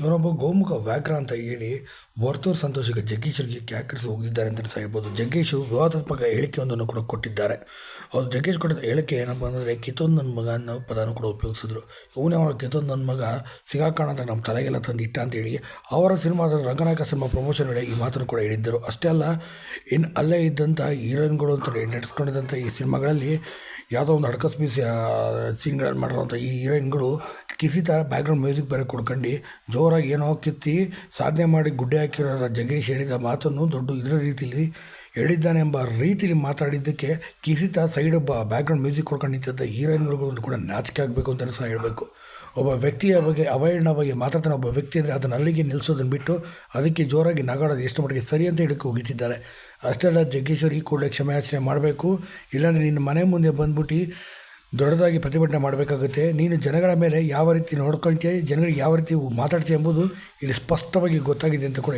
ಇವನೊಬ್ಬ ಗೋಮುಖ ವ್ಯಾಕ್ರ ಅಂತ ಹೇಳಿ ವರ್ತೂರ್ ಸಂತೋಷಕ್ಕೆ ಜಗ್ಗೇಶ್ವರಿಗೆ ಕ್ಯಾಕರಿಸಿ ಹೋಗಿದ್ದಾರೆ ಸಹ ಹೇಳ್ಬೋದು. ಜಗ್ಗೇಶು ವಿವಾದಾತ್ಮಕ ಹೇಳಿಕೆಯೊಂದನ್ನು ಕೂಡ ಕೊಟ್ಟಿದ್ದಾರೆ. ಅವ್ರು ಜಗ್ಗೇಶ್ ಕೊಟ್ಟಿದ್ದ ಹೇಳಿಕೆ ಏನಪ್ಪ ಅಂದರೆ ಕಿತ್ತೊಂದು ನನ್ನ ಮಗ ಅನ್ನೋ ಪದನ ಕೂಡ ಉಪಯೋಗಿಸಿದ್ರು. ಇವನೇ ಅವರ ಕಿತ್ತೊಂದು ನನ್ನ ಮಗ ಸಿಗಾಕಾಣ ಅಂತ ನಮ್ಮ ತಲೆಗೆಲ್ಲ ತಂದು ಇಟ್ಟ ಅಂತೇಳಿ ಅವರ ಸಿನಿಮಾದ ರಂಗನಾಯಕ ಸಿನಿಮಾ ಪ್ರಮೋಷನ್ ವೇಳೆ ಈ ಮಾತನ್ನು ಕೂಡ ಹೇಳಿದ್ದರು. ಅಷ್ಟೇ ಅಲ್ಲ, ಇನ್ ಅಲ್ಲೇ ಇದ್ದಂಥ ಹೀರೋಯಿನ್ಗಳು ಅಂತ ನಡೆಸ್ಕೊಂಡಿದ್ದಂಥ ಈ ಸಿನಿಮಾಗಳಲ್ಲಿ ಯಾವುದೋ ಒಂದು ಹಡ್ಕಸ್ ಪೀಸ್ ಸೀನ್ಗಳನ್ನು ಮಾಡಿರೋಂಥ ಈ ಹೀರೋಯಿನ್ಗಳು ಕಿಸಿತ ಬ್ಯಾಕ್ಗ್ರೌಂಡ್ ಮ್ಯೂಸಿಕ್ ಬೇರೆ ಕೊಡ್ಕೊಂಡು ಜೋರಾಗಿ ಏನೋ ಕಿತ್ತಿ ಸಾಧನೆ ಮಾಡಿ ಗುಡ್ಡೆ ಹಾಕಿರೋ ಜಗೇಶ್ ಹೇಳಿದ ಮಾತನ್ನು ದೊಡ್ಡ ಇದರ ರೀತಿಯಲ್ಲಿ ಹೇಳಿದ್ದಾನೆ ಎಂಬ ರೀತಿಲಿ ಮಾತಾಡಿದ್ದಕ್ಕೆ ಕಿಸಿತ ಸೈಡ್ ಒಬ್ಬ ಬ್ಯಾಕ್ಗ್ರೌಂಡ್ ಮ್ಯೂಸಿಕ್ ಕೊಡ್ಕೊಂಡು ನಿಂತಿದ್ದ ಹೀರೋಯಿನ್ಗಳು ಕೂಡ ನಾಚಿಕೆ ಆಗಬೇಕು ಅಂತಲೇ ಸಹ ಹೇಳಬೇಕು. ಒಬ್ಬ ವ್ಯಕ್ತಿಯ ಬಗ್ಗೆ ಅವಹೇಳನವಾಗಿ ಮಾತಾಡ್ತಾನೆ ಒಬ್ಬ ವ್ಯಕ್ತಿ ಅಂದರೆ ಅದನ್ನು ಅಲ್ಲಿಗೆ ನಿಲ್ಲಿಸೋದನ್ನು ಬಿಟ್ಟು ಅದಕ್ಕೆ ಜೋರಾಗಿ ನಗಾಡೋದು ಎಷ್ಟು ಮಟ್ಟಿಗೆ ಸರಿ ಅಂತ ಹೇಳಕ್ಕೆ ಹೋಗಿತ್ತಿದ್ದಾರೆ ಅಷ್ಟೆಲ್ಲ ಜಗ್ಗೇಶ್ವರಿ ಕೂಡಲೇ ಕ್ಷಮೆಯಾಚನೆ ಮಾಡಬೇಕು. ಇಲ್ಲಾಂದರೆ ನಿನ್ನ ಮನೆ ಮುಂದೆ ಬಂದ್ಬಿಟ್ಟು ದೊಡ್ಡದಾಗಿ ಪ್ರತಿಭಟನೆ ಮಾಡಬೇಕಾಗುತ್ತೆ. ನೀನು ಜನಗಳ ಮೇಲೆ ಯಾವ ರೀತಿ ನೋಡ್ಕೊಳ್ತೀಯ ಜನಗಳಿಗೆ ಯಾವ ರೀತಿ ಮಾತಾಡ್ತೀಯ ಎಂಬುದು ಇಲ್ಲಿ ಸ್ಪಷ್ಟವಾಗಿ ಗೊತ್ತಾಗಿದೆ ಅಂತ ಕೂಡ